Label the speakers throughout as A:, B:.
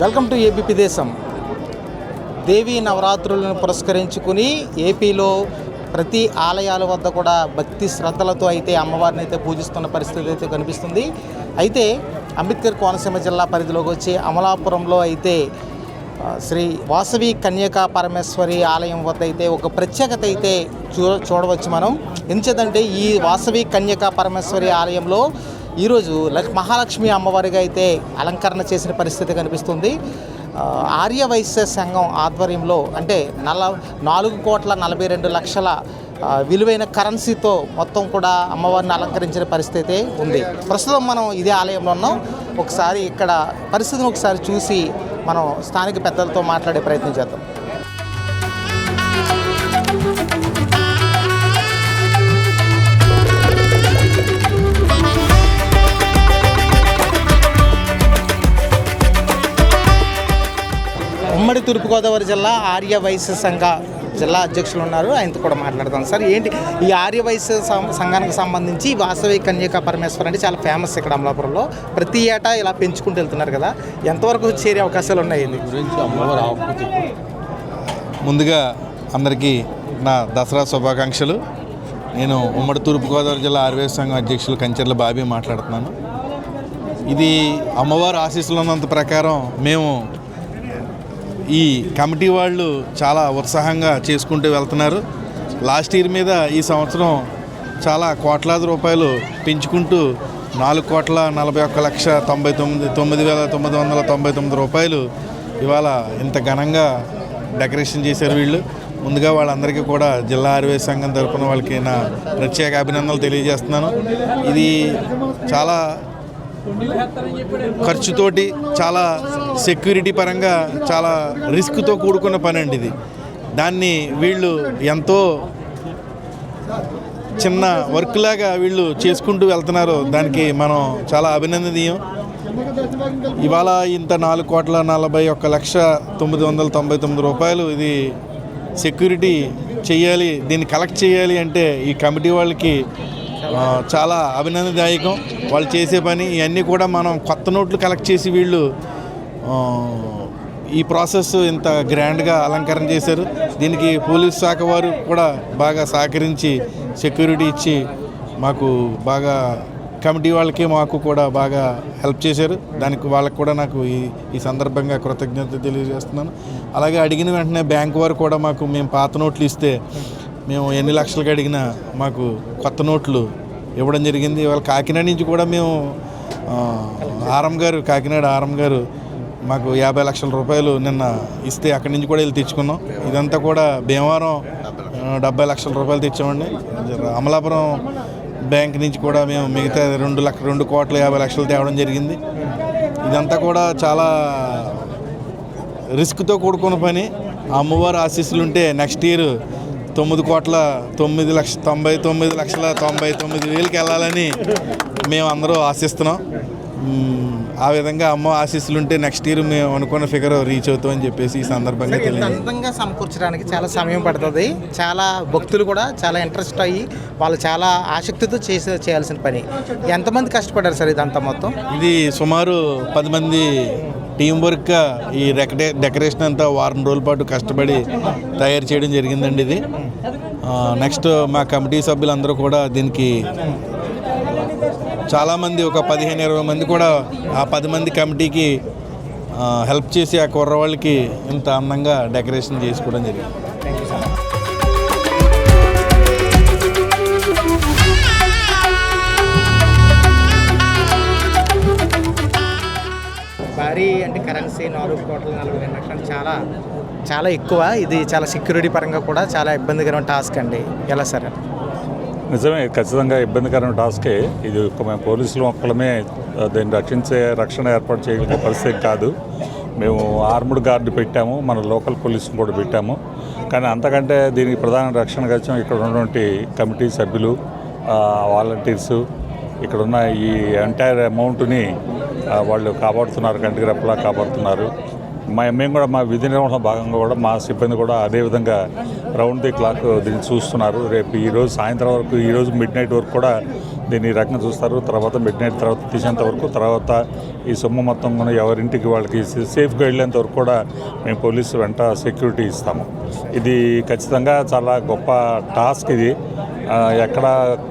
A: Welcome to AP దేశం. దేవీ నవరాత్రులను పురస్కరించుకుని ఏపీలో ప్రతి ఆలయాల వద్ద కూడా భక్తి శ్రద్ధలతో అయితే అమ్మవారిని అయితే పూజిస్తున్న పరిస్థితి అయితే కనిపిస్తుంది. అయితే అంబేద్కర్ కోనసీమ జిల్లా పరిధిలోకి వచ్చి అమలాపురంలో అయితే శ్రీ వాసవి కన్యకా పరమేశ్వరి ఆలయం వద్ద అయితే ఒక ప్రత్యేకత అయితే చూ చూడవచ్చు మనం. ఎంచేదంటే ఈ వాసవి కన్యకా పరమేశ్వరి ఆలయంలో ఈరోజు మహాలక్ష్మి అమ్మవారిగా అయితే అలంకరణ చేసిన పరిస్థితి కనిపిస్తుంది. ఆర్యవైశ్య ఆర్య వైశ్య సంఘం ఆధ్వర్యంలో అంటే నల నాలుగు కోట్ల నలభై రెండు లక్షల విలువైన కరెన్సీతో మొత్తం కూడా అమ్మవారిని అలంకరించిన పరిస్థితి ఉంది. ప్రస్తుతం మనం ఇదే ఆలయంలో ఉన్నాం. ఒకసారి ఇక్కడ పరిస్థితిని ఒకసారి చూసి మనం స్థానిక పెద్దలతో మాట్లాడే ప్రయత్నం చేద్దాం. ఉమ్మడి తూర్పుగోదావరి జిల్లా ఆర్య వైశ్య సంఘ జిల్లా అధ్యక్షులు ఉన్నారు. ఆయనతో కూడా మాట్లాడదాం. సార్ ఏంటి ఈ ఆర్య వైశ్య సం- సంఘానికి సంబంధించి వాసవి కన్యక పరమేశ్వర్ అంటే చాలా ఫేమస్ ఇక్కడ అమలాపురంలో. ప్రతి ఏటా ఇలా పెంచుకుంటూ వెళ్తున్నారు కదా. ఎంతవరకు చేరే అవకాశాలు ఉన్నాయి
B: గురించి అమ్మవారి ముందుగా అందరికీ నా దసరా శుభాకాంక్షలు. నేను ఉమ్మడి తూర్పుగోదావరి జిల్లా ఆర్వేస్ సంఘం అధ్యక్షులు కంచెర్ల బాబీ మాట్లాడుతున్నాను. ఇది అమ్మవారి ఆశీస్సులు ఉన్నంత ప్రకారం మేము ఈ కమిటీ వాళ్ళు చాలా ఉత్సాహంగా చేసుకుంటూ వెళ్తున్నారు. లాస్ట్ ఇయర్ మీద ఈ సంవత్సరం చాలా కోట్లాది రూపాయలు పెంచుకుంటూ నాలుగు కోట్ల నలభై ఒక్క లక్ష తొంభై తొమ్మిది తొమ్మిది వేల తొమ్మిది వందల తొంభై తొమ్మిది రూపాయలు ఇవాళ ఇంత ఘనంగా డెకరేషన్ చేశారు వీళ్ళు. ముందుగా వాళ్ళందరికీ కూడా జిల్లా ఆర్వేస్ సంఘం తరపున వాళ్ళకి నా ప్రత్యేక అభినందనలు తెలియజేస్తున్నాను. ఇది చాలా ఖర్చుతోటి చాలా సెక్యూరిటీ పరంగా చాలా రిస్క్తో కూడుకున్న పని అండి ఇది. దాన్ని వీళ్ళు ఎంతో చిన్న వర్క్ లాగా వీళ్ళు చేసుకుంటూ వెళ్తున్నారు. దానికి మనం చాలా అభినందనీయం. ఇవాళ ఇంత నాలుగు కోట్ల నలభై ఒక్క లక్ష తొమ్మిది వందల తొంభై తొమ్మిది రూపాయలు ఇది సెక్యూరిటీ చేయాలి దీన్ని కలెక్ట్ చేయాలి అంటే ఈ కమిటీ వాళ్ళకి చాలా అభినందనదాయకం. వాళ్ళు చేసే పని ఇవన్నీ కూడా మనం కొత్త నోట్లు కలెక్ట్ చేసి వీళ్ళు ఈ ప్రాసెస్ ఇంత గ్రాండ్గా అలంకరణ చేశారు. దీనికి పోలీస్ శాఖ వారు కూడా బాగా సహకరించి సెక్యూరిటీ ఇచ్చి మాకు బాగా కమిటీ వాళ్ళకి మాకు కూడా బాగా హెల్ప్ చేశారు. దానికి వాళ్ళకి కూడా నాకు ఈ ఈ సందర్భంగా కృతజ్ఞత తెలియజేస్తున్నాను. అలాగే అడిగిన వెంటనే బ్యాంక్ వారు కూడా మాకు మేము పాత నోట్లు ఇస్తే మేము ఎన్ని లక్షలకు అడిగినా మాకు కొత్త నోట్లు ఇవ్వడం జరిగింది. ఇవాళ కాకినాడ నుంచి కూడా మేము ఆరం గారు కాకినాడ ఆరం గారు మాకు యాభై లక్షల రూపాయలు నిన్న ఇస్తే అక్కడి నుంచి కూడా వెళ్ళి తెచ్చుకున్నాం. ఇదంతా కూడా భీమవరం డెబ్బై లక్షల రూపాయలు తెచ్చామండి. అమలాపురం బ్యాంక్ నుంచి కూడా మేము మిగతా రెండు లక్ష రెండు కోట్ల యాభై లక్షలు తేవడం జరిగింది. ఇదంతా కూడా చాలా రిస్క్తో కూడుకున్న పని. ఆ అమ్మవారి ఆశీస్సులు ఉంటే నెక్స్ట్ ఇయర్ తొమ్మిది కోట్ల తొమ్మిది లక్ష తొంభై తొమ్మిది లక్షల తొంభై తొమ్మిది వేలకి వెళ్ళాలని మేము అందరూ ఆశిస్తున్నాం ఆ విధంగా అమ్మ ఆశీస్సులు ఉంటే నెక్స్ట్ ఇయర్ మేము అనుకున్న ఫిగర్ రీచ్ అవుతామని చెప్పేసి ఈ సందర్భంగా
A: అందంగా సమకూర్చడానికి చాలా సమయం పడుతుంది. చాలా భక్తులు కూడా చాలా ఇంట్రెస్ట్ అయ్యి వాళ్ళు చాలా ఆసక్తితో చేసే చేయాల్సిన పని. ఎంతమంది కష్టపడ్డారు సార్ ఇదంతా మొత్తం?
B: ఇది సుమారు పది మంది టీం వర్క్గా ఈ డెకరే డెకరేషన్ అంతా వారం రోజుల పాటు కష్టపడి తయారు చేయడం జరిగిందండి ఇది. నెక్స్ట్ మా కమిటీ సభ్యులందరూ కూడా దీనికి చాలామంది ఒక పదిహేను ఇరవై మంది కూడా ఆ పది మంది కమిటీకి హెల్ప్ చేసి ఆ కుర్రవాళ్ళకి ఇంత అందంగా డెకరేషన్ చేసుకోవడం జరిగింది.
A: భారీ అంటే కరెన్సీ నాలుగు కోట్ల నలభై లక్షలు చాలా చాలా ఎక్కువ. ఇది చాలా సెక్యూరిటీ పరంగా కూడా చాలా ఇబ్బందికరమైన టాస్క్ అండి. ఎలా సార్
C: నిజమే ఖచ్చితంగా ఇబ్బందికరమైన టాస్కే. ఇది ఒక మేము పోలీసులు ఒక్కలమే దీన్ని రక్షించే రక్షణ ఏర్పాటు చేయగలిగే పరిస్థితి కాదు. మేము ఆర్ముడ్ గార్డు పెట్టాము మన లోకల్ పోలీసులు కూడా పెట్టాము. కానీ అంతకంటే దీనికి ప్రధాన రక్షణ గత్యం ఇక్కడ ఉన్నటువంటి కమిటీ సభ్యులు వాలంటీర్సు. ఇక్కడ ఉన్న ఈ ఎంటైర్ అమౌంట్ని వాళ్ళు కాపాడుతున్నారు కంటికి రెప్పలా కాపాడుతున్నారు. మా మేము కూడా మా విధి నిర్వహణ భాగంగా కూడా మా సిబ్బంది కూడా అదేవిధంగా రౌండ్ ది క్లాక్ దీన్ని చూస్తున్నారు. రేపు ఈరోజు సాయంత్రం వరకు ఈ రోజు మిడ్ నైట్ వరకు కూడా దీన్ని ఈ రకంగా చూస్తారు. తర్వాత మిడ్ నైట్ తర్వాత తీసేంత వరకు తర్వాత ఈ సొమ్ము మొత్తం కూడా ఎవరింటికి వాళ్ళకి సేఫ్గా వెళ్ళేంత వరకు కూడా మేము పోలీసు వెంట సెక్యూరిటీ ఇస్తాము. ఇది ఖచ్చితంగా చాలా గొప్ప టాస్క్ ఇది. ఎక్కడ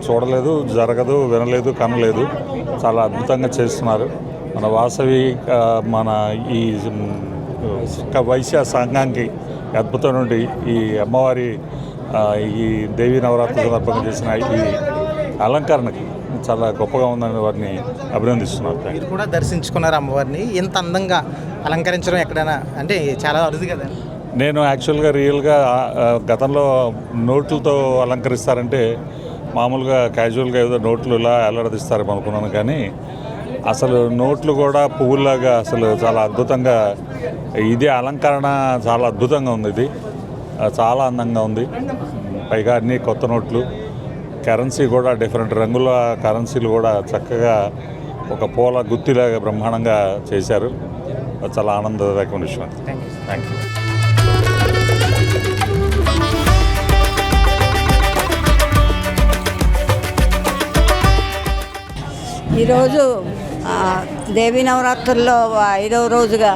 C: చూడలేదు జరగదు వినలేదు కనలేదు. చాలా అద్భుతంగా చేస్తున్నారు. మన వాసవి మన ఈ వైశ్య సంఘానికి అద్భుతం నుండి ఈ అమ్మవారి ఈ దేవీ నవరాత్రి సందర్భంగా చేసిన ఈ అలంకరణకి చాలా గొప్పగా ఉందని వారిని అభినందిస్తున్నారు
A: మీరు కూడా దర్శించుకున్నారు అమ్మవారిని. ఇంత అందంగా అలంకరించడం ఎక్కడైనా అంటే చాలా అరుదు కదా?
C: నేను యాక్చువల్గా రియల్గా గతంలో నోట్లతో అలంకరిస్తారంటే మామూలుగా క్యాజువల్గా ఏదో నోట్లు ఇలా ఎల్లడదీస్తారేమో అనుకున్నాను కానీ అసలు నోట్లు కూడా పువ్వులాగా అసలు చాలా అద్భుతంగా ఇదే అలంకరణ చాలా అద్భుతంగా ఉంది ఇది. చాలా అందంగా ఉంది. పైగా అన్ని కొత్త నోట్లు. కరెన్సీ కూడా డిఫరెంట్ రంగుల కరెన్సీలు కూడా చక్కగా ఒక పూల గుత్తిలాగా బ్రహ్మాండంగా చేశారు. అది చాలా ఆనందదాయకమైన విషయం థ్యాంక్ యూ
D: ఈరోజు దేవీ నవరాత్రుల్లో ఐదవ రోజుగా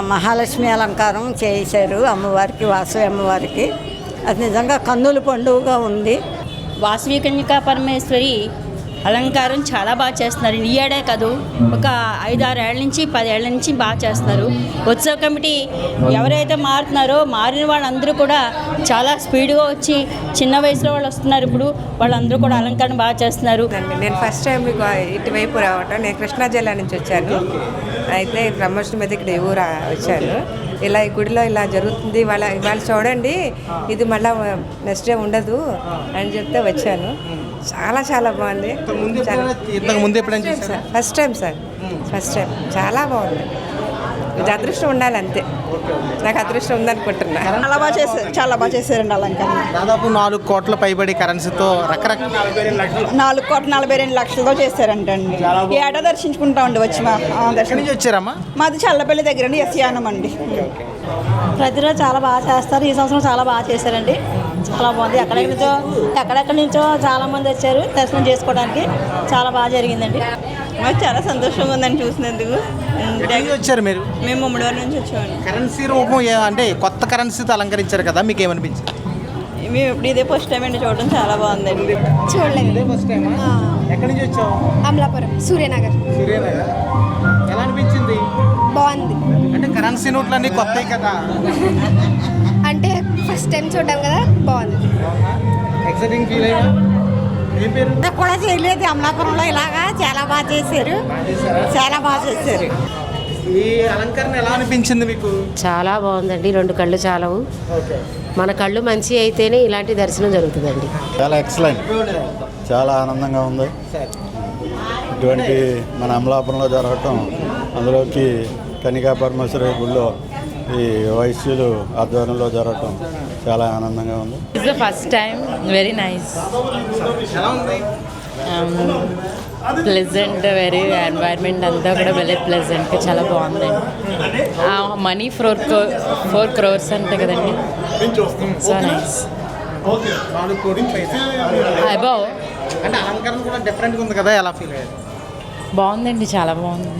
D: మహాలక్ష్మి అలంకారం చేశారు అమ్మవారికి వాసవి అమ్మవారికి. అది నిజంగా కన్నుల పండుగగా ఉంది.
E: వాసవి కన్యకా పరమేశ్వరి అలంకారం చాలా బాగా చేస్తున్నారు. ఈ ఏడే కాదు ఒక ఐదారు ఏళ్ళ నుంచి పదేళ్ళ నుంచి బాగా చేస్తున్నారు. ఉత్సవ కమిటీ ఎవరైతే మారుతున్నారో మారిన వాళ్ళందరూ కూడా చాలా స్పీడ్గా వచ్చి చిన్న వయసులో వాళ్ళు వస్తున్నారు ఇప్పుడు వాళ్ళందరూ కూడా అలంకరణ బాగా చేస్తున్నారు.
F: నేను ఫస్ట్ టైం మీకు ఇటువైపు రావటం. నేను కృష్ణా జిల్లా నుంచి వచ్చాను. అయితే ప్రమోషన్ మీద ఇక్కడ ఈ ఊరు వచ్చాను. ఇలా ఈ గుడిలో ఇలా జరుగుతుంది. వాళ్ళ ఇవాళ చూడండి. ఇది మళ్ళీ నెక్స్ట్ డే ఉండదు అని చెప్తే వచ్చాను. చాలా చాలా బాగుంది.
A: ముందు ఎప్పుడైనా-?
F: Sir first time sir first time చాలా బాగుంది. ఇది అదృష్టం ఉండాలి అంతే. నాకు అదృష్టం ఉందనుకుంటున్నా.
D: చాలా బాగా చేశారు చాలా బాగా చేశారండి అలంకరణ.
A: దాదాపు నాలుగు కోట్ల పైబడి కరెన్సీతో రకరకాల
D: నాలుగు కోట్ల నలభై రెండు లక్షలతో చేశారంటండి. ఈ ఏటా దర్శించుకుంటామండి వచ్చి మా ఆ, దర్శనం.
A: నుంచి వచ్చారమ్మా?
D: మాది చల్లపల్లి దగ్గర అండి. ఎస్యానం అండి
G: ప్రతిరోజు చాలా బాగా చేస్తారు. ఈ సంవత్సరం చాలా బాగా చేశారండి. చాలా బాగుంది. ఎక్కడెక్కడి నుంచో ఎక్కడెక్కడి నుంచో చాలా మంది వచ్చారు దర్శనం చేసుకోవడానికి. చాలా బాగా జరిగిందండి.
D: మాకు చాలా సంతోషంగా ఉందని చూసినందుకు.
A: ఎక్కడి నుంచి వచ్చారు మీరు?
D: మేము ముమ్మడివారి నుంచి వచ్చామండి.
A: కరెన్సీ రూపం అంటే కొత్త కరెన్సీతో అలంకరించారు కదా మీకు ఏమనిపించింది
D: మేము ఇప్పుడు ఇదే ఫస్ట్ టైం అండి చూడడం. చాలా బాగుందండి.
H: చూడలేదు.
A: ఇదే ఫస్ట్ టైం ఎక్కడి నుంచి వచ్చావు?
H: అమలాపురం సూర్యనగర్.
A: సూర్యనగర్? ఎలా అనిపించింది?
H: బాగుంది.
A: అంటే కరెన్సీ నోట్లు అన్ని కొత్తవి కదా.
H: అంటే ఫస్ట్ టైం చూడడం కదా? బాగుంది.
A: ఎక్సైటింగ్ ఫీల్ పేరు?
D: కూడా చేయలేదు అమలాపురంలో ఇలాగా చాలా బాగా చేశారు. చాలా బాగా చేశారు.
A: ఈ అలంకరణ ఎలా అనిపించింది మీకు?
I: చాలా బాగుందండి రెండు కళ్ళు చాలవు.
A: ఓకే.
I: మన కళ్ళు మంచి అయితేనే ఇలాంటి దర్శనం జరుగుతుందండి.
J: చాలా ఎక్సలెంట్ చాలా ఆనందంగా ఉంది. ఇటువంటి మన అమలాపురంలో జరగటం అందులోకి కనికా పరమేశ్వరి గుళ్ళో ఈ వైశ్యులు ఆధ్వర్యంలో జరగటం చాలా ఆనందంగా ఉంది.
K: It's the first time very nice
A: ఎలా ఉంది
K: ప్లెజెంట్ వెరీ ఎన్వైర్న్మెంట్ అంతా కూడా వెరీ ప్లెజెంట్ చాలా బాగుందండి మనీ ఫోర్ ఫోర్ క్రోర్స్ అంటే కదండి. సో నైస్ అబౌవ్
A: అంటే అలంకరణ కూడా డిఫరెంట్గా ఉంది కదా ఎలా ఫీల్ అయ్యారు
K: బాగుందండి చాలా బాగుంది.